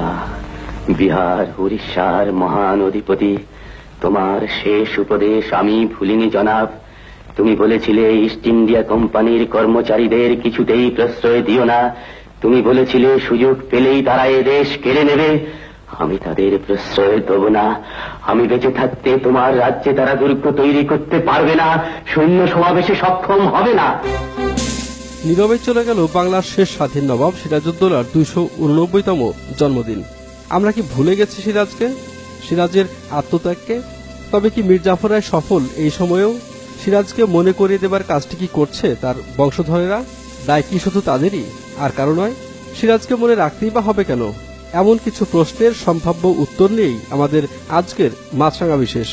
বাংলা বিহার, উড়িষ্যার মহান অধিপতি তোমার শেষ উপদেশ আমি ভুলিনি জনাব। তুমি বলেছিলে ইস্ট ইন্ডিয়া কোম্পানির কর্মচারীদের কিছুতেই প্রশ্রয় দিও না। তুমি বলেছিলে, সুযোগ পেলেই তারা এ দেশ কেড়ে নেবে। আমি তাদের প্রশ্রয় দেব না। আমি বেঁচে থাকতে তোমার রাজ্যে তারা দুর্গ তৈরি করতে পারবে না। সৈন্য সমাবেশে সক্ষম হবে না। নীরবে চলে গেল বাংলার শেষ স্বাধীন নবাব সিরাজউদ্দৌলার দুইশো উননব্বইতম জন্মদিন। আমরা কি ভুলে গেছি সিরাজকে? সিরাজের আত্মত্যাগকে? তবে কি মীর জাফর রায় সফল এই সময়েও? সিরাজকে মনে করিয়ে দেবার কাজটি কি করছে তার বংশধরেরা? দায় কি শুধু তাদেরই, আর কারও নয়? সিরাজকে মনে রাখতেই বা হবে কেন? এমন কিছু প্রশ্নের সম্ভাব্য উত্তর নিয়েই আমাদের আজকের মাছরাঙা বিশেষ।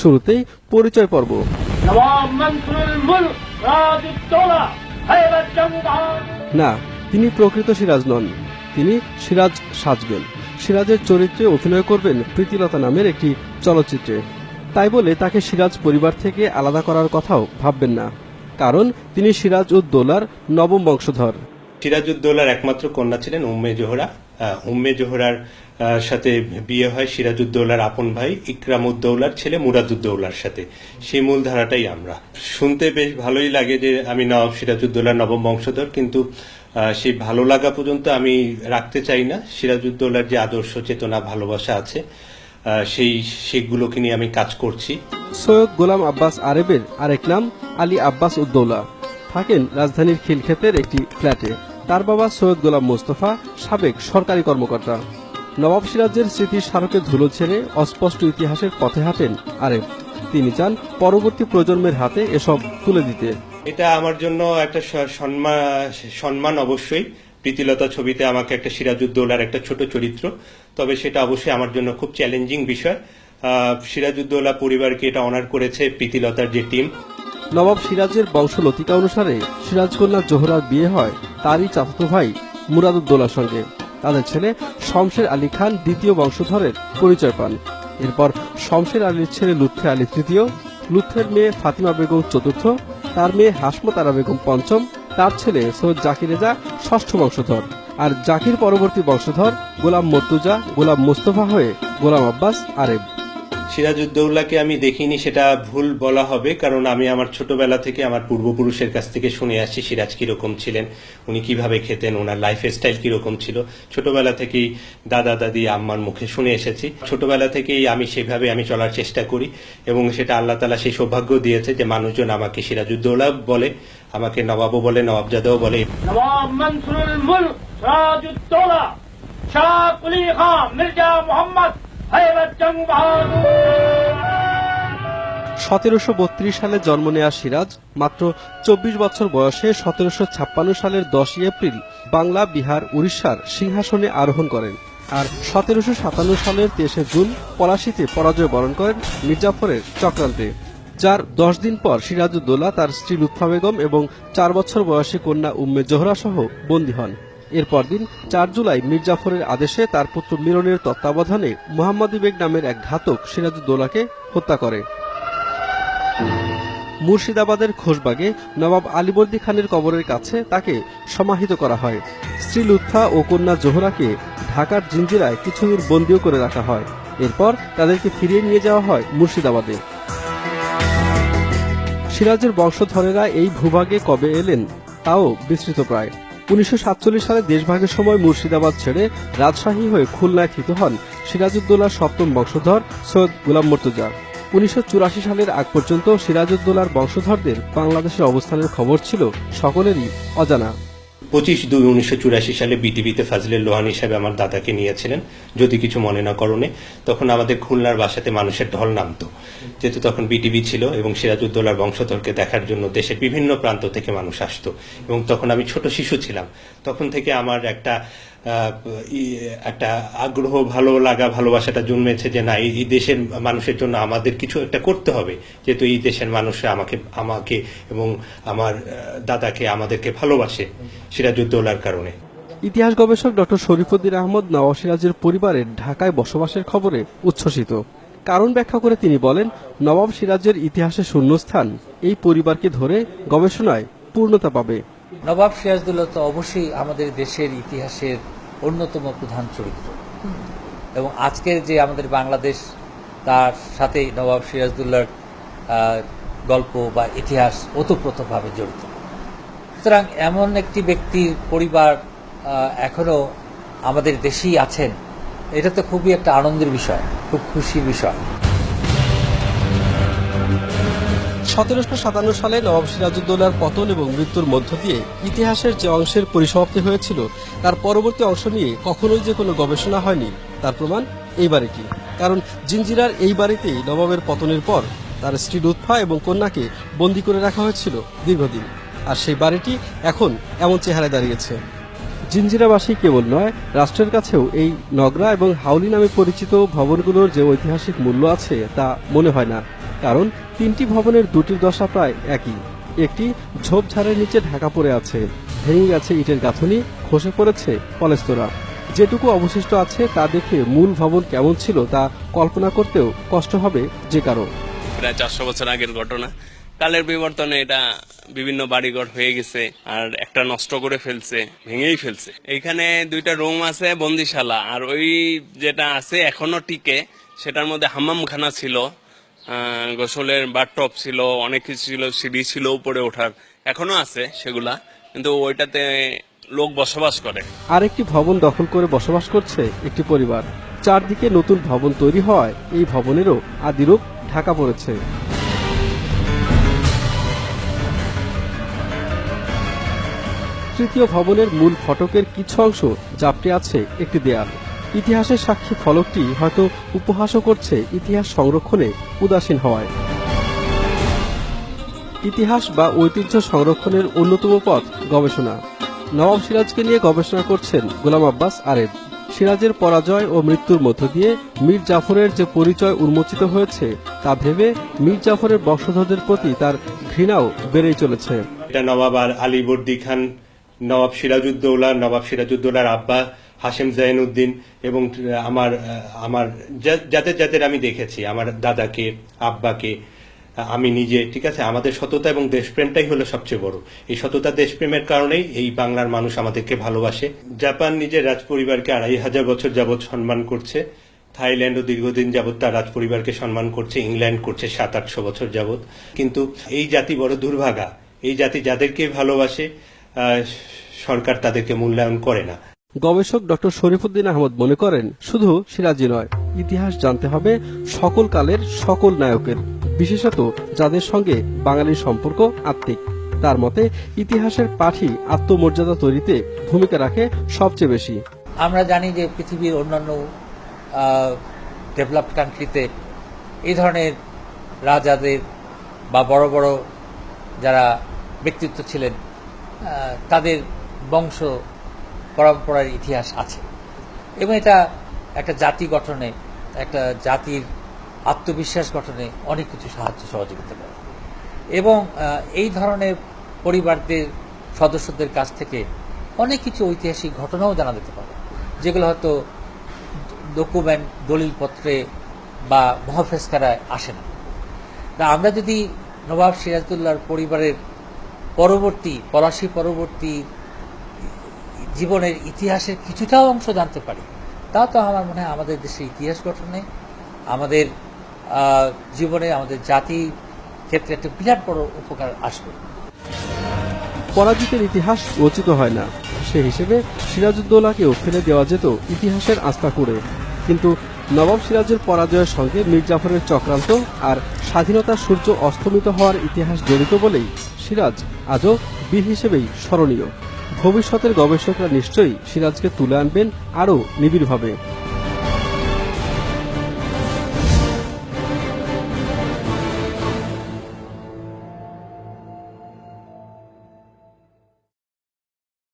শুরুতেই পরিচয় পর্ব। না তিনি প্রকৃত সিরাজ নন। তিনি সিরাজ সাজবেন সিরাজের চরিত্রে অভিনয় করবেন প্রীতিলতা নামের একটি চলচ্চিত্রে। তাই বলে তাকে সিরাজ পরিবার থেকে আলাদা করার কথাও ভাববেন না। কারণ তিনি সিরাজ উদ্দৌলার নবম বংশধর। সিরাজউদ্দৌলার একমাত্র কন্যা ছিলেন উম্মে জোহরা। উম্মে জোহরার সাথে বিয়ে হয় সিরাজউদ্দৌলার আপন ভাই ইকরামউদ্দৌলার ছেলে মুরাদউদ্দৌলার সাথে। সেই মূল ধারাটাই আমরা। শুনতে বেশ ভালোই লাগে যে আমি নবাব সিরাজউদ্দৌলার নবম বংশধর, কিন্তু সেই ভালো লাগা পর্যন্ত আমি রাখতে চাই না। সিরাজউদ্দৌলার যে আদর্শ, চেতনা, ভালোবাসা আছে সেই, সেগুলোকে নিয়ে আমি কাজ করছি। সৈয়দ গোলাম আব্বাস আরেবের আরেক নাম আলী আব্বাস উদ্দৌলা। থাকেন রাজধানীর খিলক্ষেতের একটি ফ্ল্যাটে। তার বাবা সৈয়দ গোলাম মোস্তফা, সাবেক সরকারি কর্মকর্তা। নবাব সিরাজের স্মৃতির স্মারকে ধুলো ছেড়ে অস্পষ্ট ইতিহাসের পথে হাঁটেন আরেব তিনি চান পরবর্তী প্রজন্মের হাতে এসব তুলে দিতে। এটা আমার জন্য একটা সম্মান অবশ্যই। প্রীতিলতা ছবিতে আমাকে একটা সিরাজউদ্দৌলার একটা ছোট চরিত্র। তবে সেটা অবশ্যই আমার জন্য খুব চ্যালেঞ্জিং বিষয়। আহ, সিরাজউদ্দৌলা পরিবারকে এটা অনার করেছে প্রীতিলতার যে টিম নবাব সিরাজের বংশলতিকা অনুসারে সিরাজকন্যা জোহরার বিয়ে হয় তারই চাচাতো ভাই মুরাদউদ্দৌলার সঙ্গে। তাদের ছেলে শমশের আলী খান দ্বিতীয় বংশধরের পরিচয় পান। এরপর শমশের আলীর ছেলে লুৎফে আলী তৃতীয়, লুৎফের মেয়ে ফাতিমা বেগম চতুর্থ, তার মেয়ে হাসমতারা বেগম পঞ্চম, তার ছেলে সৈয়দ জাকির রেজা ষষ্ঠ বংশধর। আর জাকির পরবর্তী বংশধর গোলাম মর্তুজা, গোলাম মুস্তফা হয়ে গোলাম আব্বাস আরেব সিরাজউদ্দৌলাকে আমি দেখিনি, সেটা ভুল বলা হবে, কারণ আমি আমার ছোটবেলা থেকে আমার পূর্বপুরুষের কাছ থেকে শুনে আসছি সিরাজ কীরকম ছিলেন, উনি কীভাবে খেতেন, ওনার লাইফ স্টাইল কীরকম ছিল। ছোটবেলা থেকেই দাদা, দাদি, আম্মার মুখে শুনে এসেছি। ছোটবেলা থেকেই আমি সেভাবে আমি চলার চেষ্টা করি এবং সেটা আল্লাহ তালা সেই সৌভাগ্য দিয়েছে যে মানুষজন আমাকে সিরাজউদ্দৌলা বলে, আমাকে নবাবও বলে, নবাবজাদাও বলে। নবাব যাদাও বলে সিরাজউদ্দৌলা, শাহ মির্জা মোহাম্মদ সতেরোশো বত্রিশ সালে জন্ম নেয়া সিরাজ, মাত্র চব্বিশ বছর বয়সে সতেরোশো ছাপ্পান্ন সালের দশই এপ্রিল বাংলা, বিহার, উড়িষ্যার সিংহাসনে আরোহণ করেন। আর সতেরোশো সাতান্ন সালের তেইশে জুন পলাশিতে পরাজয় বরণ করেন মির্জাফরের চক্রান্তে, যার দশ দিন পর সিরাজউদ্দৌলা তার স্ত্রী লুৎফা বেগম এবং চার বছর বয়সী কন্যা উম্মে জোহরা সহ বন্দী হন। এরপর দিন চার জুলাই মির্জাফরের আদেশে তার পুত্র মিরনের তত্ত্বাবধানে মোহাম্মদী বেগ নামের এক ঘাতক সিরাজউদ্দৌলাকে হত্যা করে। মুর্শিদাবাদের খোশবাগে নবাব আলীবর্দী খানের কবরের কাছে তাকে সমাহিত করা হয়। স্ত্রী লুৎফা ও কন্যা জোহরাকে ঢাকার জিঞ্জিরায় কিছুদূর বন্দিও করে রাখা হয়। এরপর তাদেরকে ফিরিয়ে নিয়ে যাওয়া হয় মুর্শিদাবাদে। সিরাজের বংশধরেরা এই ভূভাগে কবে এলেন তাও বিস্তৃত প্রায়। উনিশশো সাতচল্লিশ সালে দেশভাগের সময় মুর্শিদাবাদ ছেড়ে রাজশাহী হয়ে খুলনায় থিত হন সিরাজউদ্দৌলার সপ্তম বংশধর সৈয়দ গুলাম মর্তুজা উনিশশো চুরাশি সালের আগ পর্যন্ত সিরাজউদ্দৌলার বংশধরদের বাংলাদেশের অবস্থানের খবর ছিল সকলেরই অজানা। পঁচিশ দুই উনিশশো চুরাশি সালে বিটিভিতে ফাজলের লোহান হিসাবে আমার দাদাকে নিয়েছিলেন। যদি কিছু মনে না করণে তখন আমাদের খুলনার বাসাতে মানুষের ঢল নামত। যেহেতু তখন বিটিভি ছিল এবং সিরাজউদ্দৌলার বংশধরকে দেখার জন্য দেশের বিভিন্ন প্রান্ত থেকে মানুষ আসতো। এবং তখন আমি ছোট শিশু ছিলাম। তখন থেকে আমার একটা একটা আগ্রহ ভালো লাগা ভালোবাসাটা জন্মেছে যে না এই দেশের মানুষের জন্য আমাদের কিছু একটা করতে হবে। যেহেতু এই দেশের মানুষরা আমাকে আমাকে এবং আমার দাদাকে আমাদেরকে ভালোবাসে সিরাজউদ্দৌলার কারণে। ইতিহাস গবেষক ডক্টর শরীফুদ্দিন আহমদ নওয়াজ সিরাজের পরিবারের ঢাকায় বসবাসের খবরে উচ্ছ্বসিত। কারণ ব্যাখ্যা করে তিনি বলেন নবাব সিরাজের ইতিহাসে শূন্যস্থান এই পরিবারকে ধরে গবেষণায় পূর্ণতা পাবে। নবাব সিরাজদৌল্লা তো অবশ্যই আমাদের দেশের ইতিহাসের অন্যতম প্রধান চরিত্র। এবং আজকের যে আমাদের বাংলাদেশ তার সাথে নবাব সিরাজদুল্লার গল্প বা ইতিহাস ওতপ্রোতভাবে জড়িত। সুতরাং এমন একটি ব্যক্তির পরিবার এখনও আমাদের দেশেই আছেন এটা তো খুবই একটা আনন্দের বিষয় খুব খুশির বিষয়। সতেরোশো সাতান্ন সালে নবাব সিরাজউদ্দৌলার পতন এবং মৃত্যুর মধ্য দিয়ে ইতিহাসের যে অংশের পরিসমাপ্তি হয়েছিল, তার পরবর্তী অংশ নিয়ে কখনোই যে কোনো গবেষণা হয়নি। তার প্রমাণ এই বাড়িটি। কারণ জিঞ্জিরার এই বাড়িতেই নবাবের পতনের পর তার স্ত্রী লুৎফা এবং কন্যাকে বন্দি করে রাখা হয়েছিল দীর্ঘদিন। আর সেই বাড়িটি এখন এমন চেহারায় দাঁড়িয়েছে। জিঞ্জিরাবাসী কেবল নয়, রাষ্ট্রের কাছেও এই নগরা এবং হাউলি নামে পরিচিত ভবনগুলোর যে ঐতিহাসিক মূল্য আছে তা মনে হয় না। কারণ তিনটি ভবনের দুটির দশা প্রায় একই। একটি ঝোপঝাড়ের নিচে ঢাকা পড়ে আছে, ভেঙে গেছে ইটের গাঁথনি, খসে পড়েছে পলেস্তরা। যেটুকু অবশিষ্ট আছে তা দেখে মূল ভবন কেমন ছিল তা কল্পনা করতেও কষ্ট হবে যে কারও। প্রায় চারশো বছর আগের ঘটনা। কালের বিবর্তনে এটা বিভিন্ন বাড়িঘর হয়ে গেছে আর একটা নষ্ট করে ফেলছে, ভেঙেই ফেলছে। এইখানে দুইটা রুম আছে, বন্দিশালা। আর ওই যেটা আছে এখনও টিকে, সেটার মধ্যে হাম্মামখানা ছিল। গোসলের বাথটপ ছিল, অনেক কিছু ছিল সিঁড়ি ছিল উপরে ওঠার। এখনও আছে সেগুলা, কিন্তু ওইটাতে লোক বসবাস করে। আরেকটি ভবন দখল করে বসবাস করছে একটি পরিবার। চারদিকে নতুন ভবন তৈরি হয়, এই ভবনেরও আদিরূপ ঢাকা পড়েছে। তৃতীয় ভবনের মূল ফটকের কিছু অংশ জাপটে আছে একটি দেয়াল। ইতিহাসের সাক্ষী ফলকটি হয়তো উপহাসও করছে ইতিহাস সংরক্ষণে উদাসীন হওয়ায়। ইতিহাস বা ঐতিহ্য সংরক্ষণের অন্যতম পথ গবেষণা। নবাব সিরাজকে নিয়ে গবেষণা করছেন গোলাম আব্বাস আরেব সিরাজের পরাজয় ও মৃত্যুর মধ্য দিয়ে মীর জাফরের যে পরিচয় উন্মোচিত হয়েছে, তা ভেবে মীর জাফরের বংশধরদের প্রতি তার ঘৃণাও বেড়েই চলেছে। এটা নবাব আলীবর্দী খান, নবাব সিরাজউদ্দৌলা, নবাব সিরাজউদ্দৌলার আব্বা হাশেম জাইনুদ্দিন এবং আমার আমার যাদের যাদের আমি দেখেছি, আমার দাদাকে, আব্বাকে আমি নিজে, ঠিক আছে? আমাদের সততা এবং দেশপ্রেমটাই হলো সবচেয়ে বড়। এই সততা, দেশপ্রেমের কারণেই এই বাংলার মানুষ আমাদেরকে ভালোবাসে। জাপান নিজের রাজ পরিবারকে আড়াই হাজার বছর যাবৎ সম্মান করছে। থাইল্যান্ডও দীর্ঘদিন যাবৎ তার রাজ পরিবারকে সম্মান করছে। ইংল্যান্ড করছে সাত, আটশো বছর যাবৎ। কিন্তু এই জাতি বড় দুর্ভাগা। এই জাতি যাদেরকে ভালোবাসে সরকার তাদেরকে মূল্যায়ন করে না। গবেষক ডক্টর শরীফুদ্দিন আহমদ মনে করেন, শুধু সিরাজি নয়, ইতিহাস জানতে হবে সকল কালের সকল নায়কের, বিশেষত যাদের সঙ্গে বাঙালির সম্পর্ক আত্মিক। তার মতে, ইতিহাসের পাঠই আত্মমর্যাদা তৈরিতে ভূমিকা রাখে সবচেয়ে বেশি। আমরা জানি যে পৃথিবীর অন্যান্য ডেভেলপড কান্ট্রিতে এই ধরনের রাজাদের বা বড় বড় যারা ব্যক্তিত্ব ছিলেন তাদের বংশ পরম্পরার ইতিহাস আছে। এবং এটা একটা জাতি গঠনে, একটা জাতির আত্মবিশ্বাস গঠনে অনেক কিছু সাহায্য সহযোগিতা করে। এবং এই ধরনের পরিবারদের সদস্যদের কাছ থেকে অনেক কিছু ঐতিহাসিক ঘটনাও জানা যেতে পারে। যেগুলো হয়তো ডকুমেন্ট, দলিলপত্রে বা মহাফেসকারায় আসে না। তা আমরা যদি নবাব সিরাজদুল্লাহর পরিবারের পরবর্তী, পলাশি পরবর্তী জীবনের ইতিহাসের কিছুটা অংশ জানতে পারি। তা তো আমার মনে হয় আমাদের দেশের ইতিহাস গঠনে আমাদের জীবনে আমাদের জাতির ক্ষেত্রে একটা বিরাট বড় উপকার আসবে। পরাজিতের ইতিহাস রচিত হয় না। সে হিসেবে সিরাজউদ্দৌলাকেও ফেলে দেওয়া যেত ইতিহাসের আস্থা করে। কিন্তু নবাব সিরাজের পরাজয়ের সঙ্গে মীর জাফরের চক্রান্ত আর স্বাধীনতার সূর্য অস্তমিত হওয়ার ইতিহাস জড়িত বলেই সিরাজ আজও বীর হিসেবেই স্মরণীয়। ভবিষ্যতের গবেষকরা নিশ্চয়ই সিরাজকে তুলে আনবেন আরও নিবিড়ভাবে।